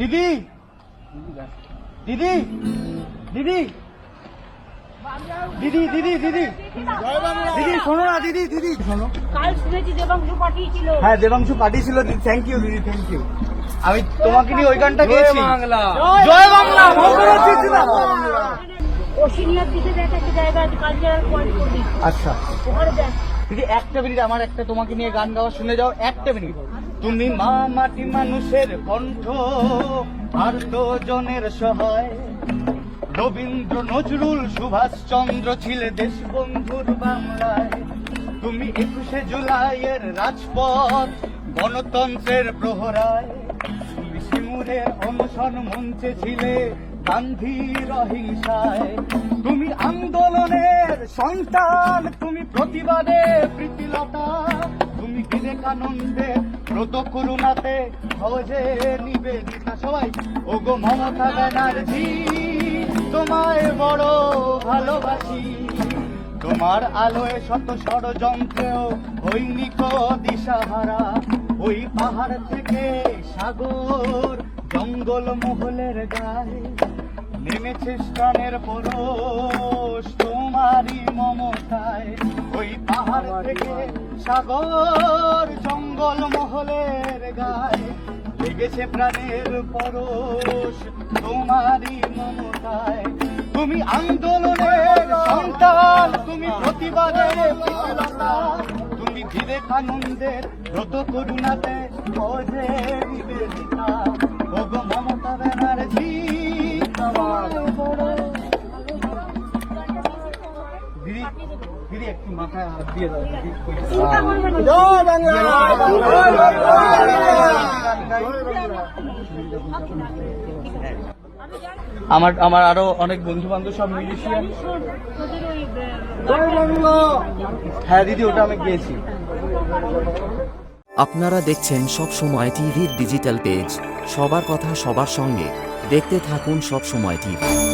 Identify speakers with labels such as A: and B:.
A: দিদি। দিদি। দিদি। দিদি দিদি দিদি। দিদি শোনো না দিদি দিদি শোনো।
B: কাল শুনেছি দেবাংশু পাঠিয়েছিল।
A: হ্যাঁ দেবাংশু পাঠিয়েছিল দিদি থ্যাংক ইউ দিদি থ্যাংক ইউ আমি তোমাকে নিয়ে ওই গানটা গেয়েছি।
C: বাংলা।
A: জয় বাংলা আচ্ছা। দিদি একটা মিনিট আমার একটা তোমাকে নিয়ে গান গাওয়া শুনে যাও একটা মিনিট। তুমি মা মাটি মানুষের কণ্ঠ আর জনের সহায়। রবীন্দ্র নজরুল সুভাষ চন্দ্র ছিলে দেশবন্ধুর বাংলায়। তুমি একুশে জুলাইয়ের রাজপথ, গণতন্ত্রের প্রহরায়। তুমি সিমুরের অনশন মঞ্চে ছিলে গান্ধীর অহিংসায়। তুমি আন্দোলনের সন্তান, তুমি প্রতিবাদে প্রীতিলতা। তুমি বিবেকানন্দের ব্রত করুণাতে সবাই। ওগো মমতা ব্যানার্জি, তোমায় বড় ভালোবাসি। তোমার আলোয় শত ষড়যন্ত্রেও হৈনিক দিশাহারা ওই পাহাড় থেকে সাগর, জঙ্গল মহলের গায়ে নেমেছে স্থানের পরশ তোমারই মমতায়। ওই পাহাড় থেকে সাগর, জঙ্গল লেগেছে প্রাণের পরশ। তোমারই মমতায় তুমি আন্দোলনের সন্তান তুমি প্রতিবাদের তুমি বিবেকানন্দের ব্রত করুণাতে বোঝে ওগো মমতা ব্যানার্জি দিদি একটু মাথায় দিয়ে দাও জয় বাংলা। আমার আমার আরও অনেক বন্ধু বান্ধব সব
B: আহ,
A: হ্যাঁ দিদি ওটা আমি গিয়েছি।
D: আপনারা দেখছেন সব সময় টিভির ডিজিটাল পেজ। সবার কথা সবার সঙ্গে। দেখতে থাকুন সব সময় টিভি।